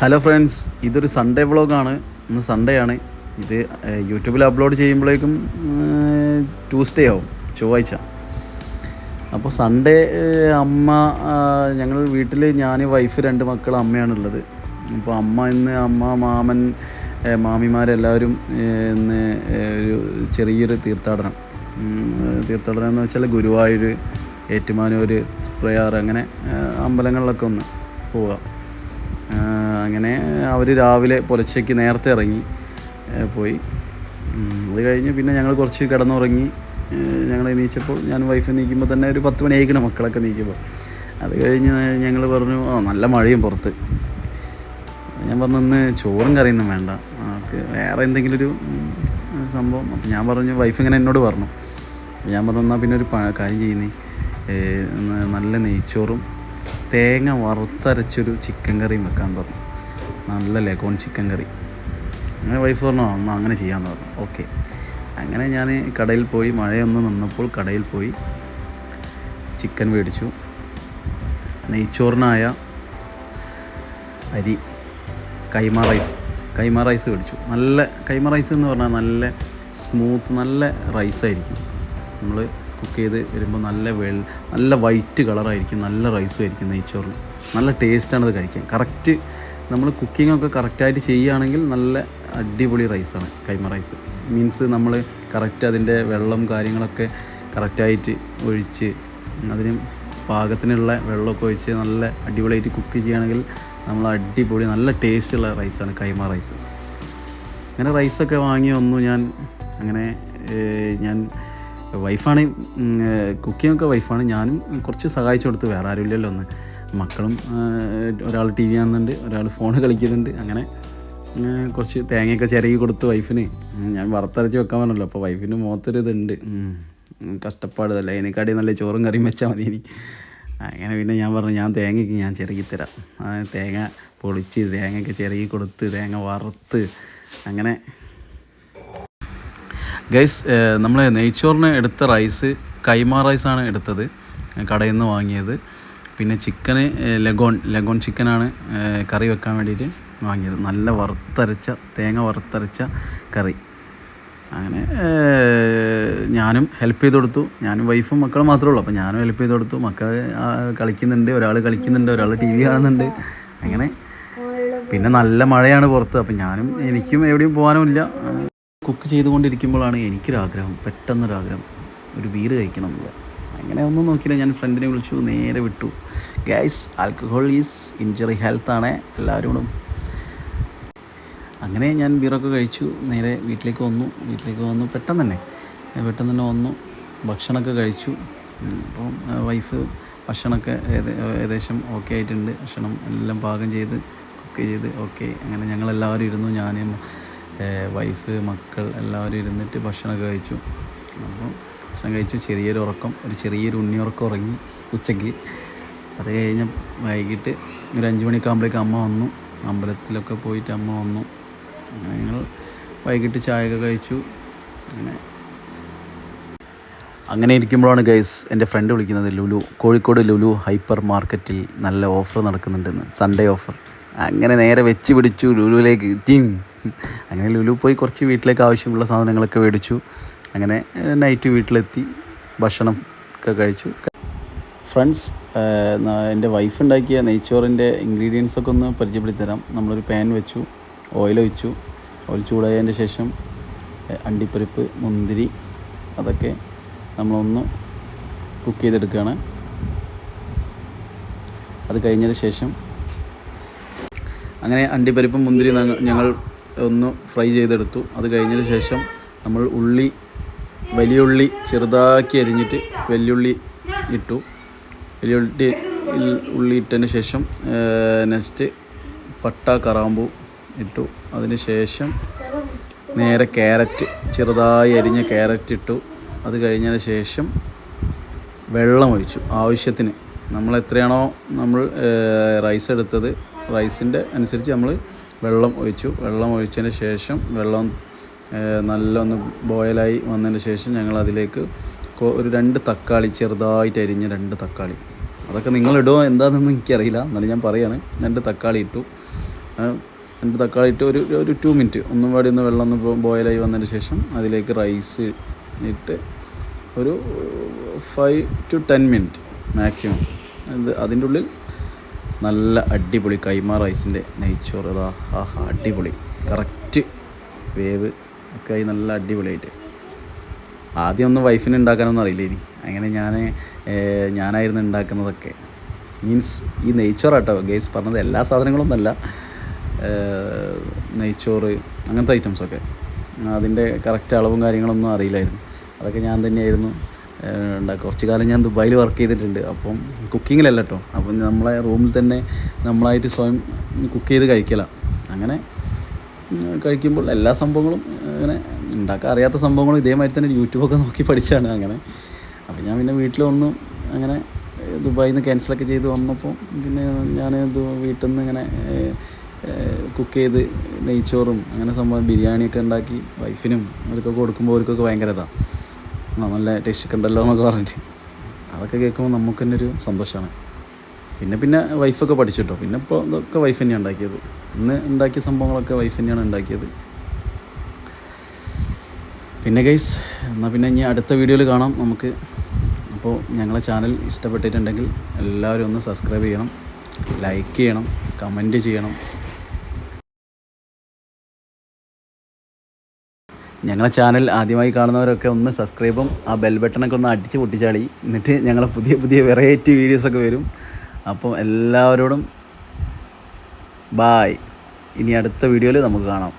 Hello friends ഇതൊരു Sunday വ്ളോഗാണ് ഇന്ന് സൺഡേ ആണ്. ഇത് യൂട്യൂബിൽ അപ്ലോഡ് ചെയ്യുമ്പോഴേക്കും ട്യൂസ്ഡേ ആവും ചൊവ്വാഴ്ച. അപ്പോൾ സൺഡേ അമ്മ ഞങ്ങൾ വീട്ടിൽ ഞാൻ വൈഫ് രണ്ട് മക്കൾ അമ്മയാണുള്ളത് അപ്പോൾ അമ്മ ഇന്ന് അമ്മ മാമൻ മാമിമാരെല്ലാവരും ഇന്ന് ഒരു ചെറിയൊരു തീർത്ഥാടനം. തീർത്ഥാടനം എന്ന് വെച്ചാൽ ഗുരുവായൂർ ഏറ്റുമാനൂർ പ്രയാർ അങ്ങനെ അമ്പലങ്ങളിലൊക്കെ ഒന്ന് പോവുക അങ്ങനെ അവർ രാവിലെ പുലച്ചയ്ക്ക് നേരത്തെ ഇറങ്ങി പോയി. അത് കഴിഞ്ഞ് പിന്നെ ഞങ്ങൾ കുറച്ച് കിടന്നുറങ്ങി. ഞങ്ങൾ നീച്ചപ്പോൾ ഞാൻ വൈഫ് നീക്കുമ്പോൾ തന്നെ ഒരു പത്ത് മണി ആയിക്കണം മക്കളൊക്കെ നീക്കുമ്പോൾ അത് കഴിഞ്ഞ് ഞങ്ങൾ പറഞ്ഞു ആ നല്ല മഴയും പുറത്ത്. ഞാൻ പറഞ്ഞു ഇന്ന് ചോറും കറിയൊന്നും വേണ്ട. നമുക്ക് വേറെ എന്തെങ്കിലും ഒരു സംഭവം. അപ്പം ഞാൻ പറഞ്ഞു വൈഫ് ഇങ്ങനെ എന്നോട് പറഞ്ഞു. ഞാൻ പറഞ്ഞു എന്നാൽ പിന്നെ ഒരു കാര്യം ചെയ്യുന്നേ. നല്ല നെയ്ച്ചോറും തേങ്ങ വറുത്തരച്ചൊരു ചിക്കൻ കറിയും വെക്കാൻ പറഞ്ഞു. നല്ല ലഗോൺ ചിക്കൻ കറി. അങ്ങനെ വൈഫ് പറഞ്ഞു "ആ, എന്നാൽ അങ്ങനെ ചെയ്യാമെന്ന് പറഞ്ഞു. ഓക്കെ അങ്ങനെ ഞാൻ കടയിൽ പോയി മഴയൊന്ന് നിന്നപ്പോൾ കടയിൽ പോയി ചിക്കൻ മേടിച്ചു. നെയ്ച്ചോറിനായ അരി കൈമ റൈസ് കൈമ റൈസ് മേടിച്ചു. നല്ല കൈമ റൈസ് എന്ന് പറഞ്ഞാൽ നല്ല സ്മൂത്ത് നല്ല റൈസായിരിക്കും നമ്മൾ കുക്ക് ചെയ്ത് വരുമ്പോൾ നല്ല വെൾ നല്ല വൈറ്റ് കളറായിരിക്കും നല്ല റൈസും ആയിരിക്കും നെയ്ച്ചോറിന്. നല്ല ടേസ്റ്റാണത് കഴിക്കാൻ. കറക്റ്റ് നമ്മൾ കുക്കിംഗ് ഒക്കെ കറക്റ്റായിട്ട് ചെയ്യുകയാണെങ്കിൽ നല്ല അടിപൊളി റൈസാണ് കൈമ റൈസ് മീൻസ് നമ്മൾ കറക്റ്റ് അതിന്റെ വെള്ളം കാര്യങ്ങളൊക്കെ കറക്റ്റായിട്ട് ഒഴിച്ച് അതിന് പാകത്തിനുള്ള വെള്ളമൊക്കെ ഒഴിച്ച് നല്ല അടിപൊളിയായിട്ട് കുക്ക് ചെയ്യുകയാണെങ്കിൽ നമ്മൾ അടിപൊളി നല്ല ടേസ്റ്റുള്ള റൈസാണ് കൈമ റൈസ് അങ്ങനെ റൈസൊക്കെ വാങ്ങി വന്നു ഞാൻ അങ്ങനെ ഞാൻ വൈഫാണ് കുക്കിങ്ങൊക്കെ വൈഫാണ് ഞാനും കുറച്ച് സഹായിച്ചു കൊടുത്തു വേറെ ആരുമില്ലല്ലോ ഒന്ന് മക്കളും ഒരാൾ ടി വി കാണുന്നുണ്ട് ഒരാൾ ഫോൺ കളിക്കുന്നുണ്ട്. അങ്ങനെ കുറച്ച് തേങ്ങയൊക്കെ ചിരകി കൊടുത്ത് വൈഫിന്. ഞാൻ വറുത്തരച്ച് വെക്കാൻ പറഞ്ഞല്ലോ അപ്പോൾ വൈഫിന് ഉം, കഷ്ടപ്പാട് അല്ലേ അതിനെക്കാട്ടി നല്ല ചോറും കറിയും വെച്ചാൽ മതി ഇനി. അങ്ങനെ പിന്നെ ഞാൻ പറഞ്ഞു ഞാൻ തേങ്ങയ്ക്ക് ഞാൻ ചിരകി തരാം. തേങ്ങ പൊളിച്ച് തേങ്ങയൊക്കെ ചിരകി കൊടുത്ത് തേങ്ങ വറുത്ത് അങ്ങനെ. ഗൈസ് നമ്മൾ നെയ്ച്ചോറിന് എടുത്ത റൈസ് കൈമാ റൈസാണ് എടുത്തത്. കടയിൽ നിന്ന് വാങ്ങിയത്. പിന്നെ ചിക്കന് ലഗോൺ ലഗോൺ ചിക്കനാണ് കറി വെക്കാൻ വേണ്ടിയിട്ട് വാങ്ങിയത്. നല്ല വറുത്തരച്ച തേങ്ങ വറുത്തരച്ച കറി. അങ്ങനെ ഞാനും ഹെൽപ്പ് ചെയ്ത് കൊടുത്തു. ഞാനും വൈഫും മക്കളും മാത്രമേ ഉള്ളൂ. അപ്പോൾ ഞാനും ഹെൽപ്പ് ചെയ്ത് കൊടുത്തു. മക്കൾ കളിക്കുന്നുണ്ട്. ഒരാൾ കളിക്കുന്നുണ്ട് ഒരാൾ ടി വി കാണുന്നുണ്ട്. അങ്ങനെ. പിന്നെ നല്ല മഴയാണ് പുറത്ത്. അപ്പം ഞാനും എനിക്കും എവിടെയും പോകാനുമില്ല. കുക്ക് ചെയ്തുകൊണ്ടിരിക്കുമ്പോഴാണ് എനിക്കൊരാഗ്രഹം. പെട്ടെന്നൊരാഗ്രഹം. ഒരു ബീര് കഴിക്കണം എന്നുള്ളത്. അങ്ങനെ ഒന്നും നോക്കിയില്ല. ഞാൻ ഫ്രണ്ടിനെ വിളിച്ചു നേരെ വിട്ടു. ഗ്യാസ് ആൽക്കഹോൾ ഈസ് ഇഞ്ചറി ഹെൽത്താണ് എല്ലാവരോടും. അങ്ങനെ ഞാൻ ബീറൊക്കെ കഴിച്ചു. നേരെ വീട്ടിലേക്ക് വന്നു. വീട്ടിലേക്ക് വന്നു. പെട്ടെന്ന് തന്നെ. പെട്ടെന്ന് തന്നെ വന്നു. ഭക്ഷണമൊക്കെ കഴിച്ചു. അപ്പം വൈഫ് ഭക്ഷണമൊക്കെ ഏകദേശം ഓക്കെ ആയിട്ടുണ്ട്. ഭക്ഷണം എല്ലാം പാകം ചെയ്ത് കുക്ക് ചെയ്ത് ഓക്കെ അങ്ങനെ ഞങ്ങളെല്ലാവരും ഇരുന്നു. ഞാനും വൈഫ് മക്കൾ എല്ലാവരും ഇരുന്നിട്ട് ഭക്ഷണമൊക്കെ കഴിച്ചു. അപ്പം ഭക്ഷണം കഴിച്ചു ചെറിയൊരു ഉറക്കം ഒരു ചെറിയൊരു ഉണ്ണിയുറക്കം ഉറങ്ങി ഉച്ചയ്ക്ക്. അത് കഴിഞ്ഞ് വൈകിട്ട് ഒരു അഞ്ച് മണിക്കാകുമ്പോഴേക്കും അമ്മ വന്നു. അമ്പലത്തിലൊക്കെ പോയിട്ട് അമ്മ വന്നു. അങ്ങനെ ഞങ്ങൾ വൈകിട്ട് ചായയൊക്കെ കഴിച്ചു. അങ്ങനെ. അങ്ങനെ ഇരിക്കുമ്പോഴാണ് ഗൈസ് എന്റെ ഫ്രണ്ട് വിളിക്കുന്നത് ലുലു. കോഴിക്കോട് ലുലു ഹൈപ്പർ മാർക്കറ്റിൽ നല്ല ഓഫർ നടക്കുന്നുണ്ടെന്ന്. സൺഡേ ഓഫർ അങ്ങനെ നേരെ വെച്ച് പിടിച്ചു ലുലുവിലേക്ക്. ടീം അങ്ങനെ ലുലു പോയി കുറച്ച് വീട്ടിലേക്ക് ആവശ്യമുള്ള സാധനങ്ങളൊക്കെ മേടിച്ചു. അങ്ങനെ നൈറ്റ് വീട്ടിലെത്തി ഭക്ഷണം ഒക്കെ കഴിച്ചു. ഫ്രണ്ട്സ് എന്റെ വൈഫ് ഉണ്ടാക്കിയ നെയ്ച്ചോറിന്റെ ഇൻഗ്രീഡിയൻസ് ഒക്കെ ഒന്ന് പരിചയപ്പെടുത്തി തരാം നമ്മളൊരു പാൻ വെച്ചു ഓയിൽ ഒഴിച്ചു ഓയിൽ ചൂടായതിന്റെ ശേഷം അണ്ടിപ്പരിപ്പ് മുന്തിരി അതൊക്കെ നമ്മളൊന്ന് കുക്ക് ചെയ്തെടുക്കുകയാണ്. അത് കഴിഞ്ഞതിന് ശേഷം അങ്ങനെ അണ്ടിപ്പരിപ്പും മുന്തിരി ഞങ്ങൾ ഒന്ന് ഫ്രൈ ചെയ്തെടുത്തു. അത് കഴിഞ്ഞതിന് ശേഷം നമ്മൾ ഉള്ളി വലിയ ഉള്ളി ചെറുതാക്കി അരിഞ്ഞിട്ട് വെല്ലുള്ളി ഇട്ടു. വെല്ലുള്ളി ഉള്ളി ഇട്ടതിന് ശേഷം നെക്സ്റ്റ് പട്ട കറാമ്പൂ ഇട്ടു. അതിന് ശേഷം നേരെ ക്യാരറ്റ് ചെറുതായി അരിഞ്ഞ ക്യാരറ്റ് ഇട്ടു. അത് കഴിഞ്ഞതിന് ശേഷം വെള്ളം ഒഴിച്ചു ആവശ്യത്തിന്. നമ്മൾ എത്രയാണോ നമ്മൾ റൈസ് എടുത്തത് റൈസിന്റെ അനുസരിച്ച് നമ്മൾ വെള്ളം ഒഴിച്ചു. വെള്ളം ഒഴിച്ചതിന് ശേഷം വെള്ളം ഏഹ്, നല്ല ഒന്ന് ബോയിലായി വന്നതിന് ശേഷം ഞങ്ങൾ അതിലേക്ക് ഒരു രണ്ട് തക്കാളി ചെറുതായിട്ട് അരിഞ്ഞ രണ്ട് തക്കാളി. അതൊക്കെ നിങ്ങളിടുക എന്താണെന്ന് എനിക്കറിയില്ല. എന്നാലും ഞാൻ പറയാണ്. രണ്ട് തക്കാളി ഇട്ടു. രണ്ട് തക്കാളി ഇട്ട് ഒരു ഒരു ടു മിനിറ്റ് ഒന്നും പാടി ഒന്ന് വെള്ളം ഒന്ന് ബോയിലായി വന്നതിന് ശേഷം അതിലേക്ക് റൈസ് ഇട്ട് ഒരു five to ten minute maximum ഇത് അതിന്റെ ഉള്ളിൽ നല്ല അടിപൊളി കൈമാ റൈസിന്റെ നെയ്ച്ചോറ്. അതാ ആഹാ അടിപൊളി. കറക്റ്റ് വേവ്. ഒക്കെ ആയി നല്ല അടിപൊളിയായിട്ട്. ആദ്യം ഒന്നും വൈഫിന് ഉണ്ടാക്കാനൊന്നും അറിയില്ല ഇനി. അങ്ങനെ ഞാൻ ഞാനായിരുന്നു ഉണ്ടാക്കുന്നതൊക്കെ മീൻസ് ഈ നെയ്ച്ചോറാട്ടോ ഗേസ് പറഞ്ഞത് എല്ലാ സാധനങ്ങളൊന്നും അല്ല ഏഹ്, നെയ്ച്ചോറ് അങ്ങനത്തെ ഐറ്റംസൊക്കെ അതിന്റെ കറക്റ്റ് അളവും കാര്യങ്ങളൊന്നും അറിയില്ലായിരുന്നു. അതൊക്കെ ഞാൻ തന്നെയായിരുന്നു. ഉണ്ടാക്കുക കുറച്ച് കാലം ഞാൻ ദുബായിൽ വർക്ക് ചെയ്തിട്ടുണ്ട്. അപ്പം കുക്കിങ്ങിലല്ല കേട്ടോ അപ്പം നമ്മളെ റൂമിൽ തന്നെ നമ്മളായിട്ട് സ്വയം കുക്ക് ചെയ്ത് കഴിക്കലാണ് അങ്ങനെ കഴിക്കുമ്പോൾ എല്ലാ സംഭവങ്ങളും അങ്ങനെ ഉണ്ടാക്കാൻ അറിയാത്ത സംഭവങ്ങളും ഇതേമാതിരി തന്നെ യൂട്യൂബൊക്കെ നോക്കി പഠിച്ചാണ് അങ്ങനെ. അപ്പോൾ ഞാൻ പിന്നെ വീട്ടിൽ അങ്ങനെ ദുബായിൽ നിന്ന് ക്യാൻസലൊക്കെ ചെയ്ത് വന്നപ്പോൾ പിന്നെ ഞാൻ വീട്ടിൽ നിന്ന് ഇങ്ങനെ കുക്ക് ചെയ്ത് നെയ്ച്ചോറും അങ്ങനെ സംഭവം ബിരിയാണിയൊക്കെ ഉണ്ടാക്കി വൈഫിനും അവർക്കൊക്കെ കൊടുക്കുമ്പോൾ അവർക്കൊക്കെ ഭയങ്കര ഇതാണ് നല്ല ടേസ്റ്റ് ഒക്കെ ഉണ്ടല്ലോ എന്നൊക്കെ പറഞ്ഞിട്ട്. അതൊക്കെ കേൾക്കുമ്പോൾ നമുക്ക് തന്നെ ഒരു സന്തോഷമാണ് പിന്നെ പിന്നെ വൈഫൊക്കെ പഠിച്ചിട്ടോ പിന്നെ ഇപ്പോൾ ഇതൊക്കെ വൈഫ് തന്നെയാണ് ഉണ്ടാക്കിയത്. ഇന്ന് ഉണ്ടാക്കിയ സംഭവങ്ങളൊക്കെ വൈഫ് തന്നെയാണ് ഉണ്ടാക്കിയത്. പിന്നെ ഗൈസ് എന്നാൽ പിന്നെ ഇനി അടുത്ത വീഡിയോയിൽ കാണാം നമുക്ക്. അപ്പോൾ ഞങ്ങളെ ചാനൽ ഇഷ്ടപ്പെട്ടിട്ടുണ്ടെങ്കിൽ എല്ലാവരും ഒന്ന് സബ്സ്ക്രൈബ് ചെയ്യണം ലൈക്ക് ചെയ്യണം കമന്റ് ചെയ്യണം. ഞങ്ങളെ ചാനൽ ആദ്യമായി കാണുന്നവരൊക്കെ ഒന്ന് സബ്സ്ക്രൈബും ആ ബെൽ ബട്ടണൊക്കെ ഒന്ന് അടിച്ച് പൊട്ടിച്ചാളി. എന്നിട്ട് ഞങ്ങളെ പുതിയ പുതിയ വെറൈറ്റി വീഡിയോസൊക്കെ വരും. അപ്പോൾ എല്ലാവരോടും ബായ് ഇനി അടുത്ത വീഡിയോയിൽ നമുക്ക് കാണാം.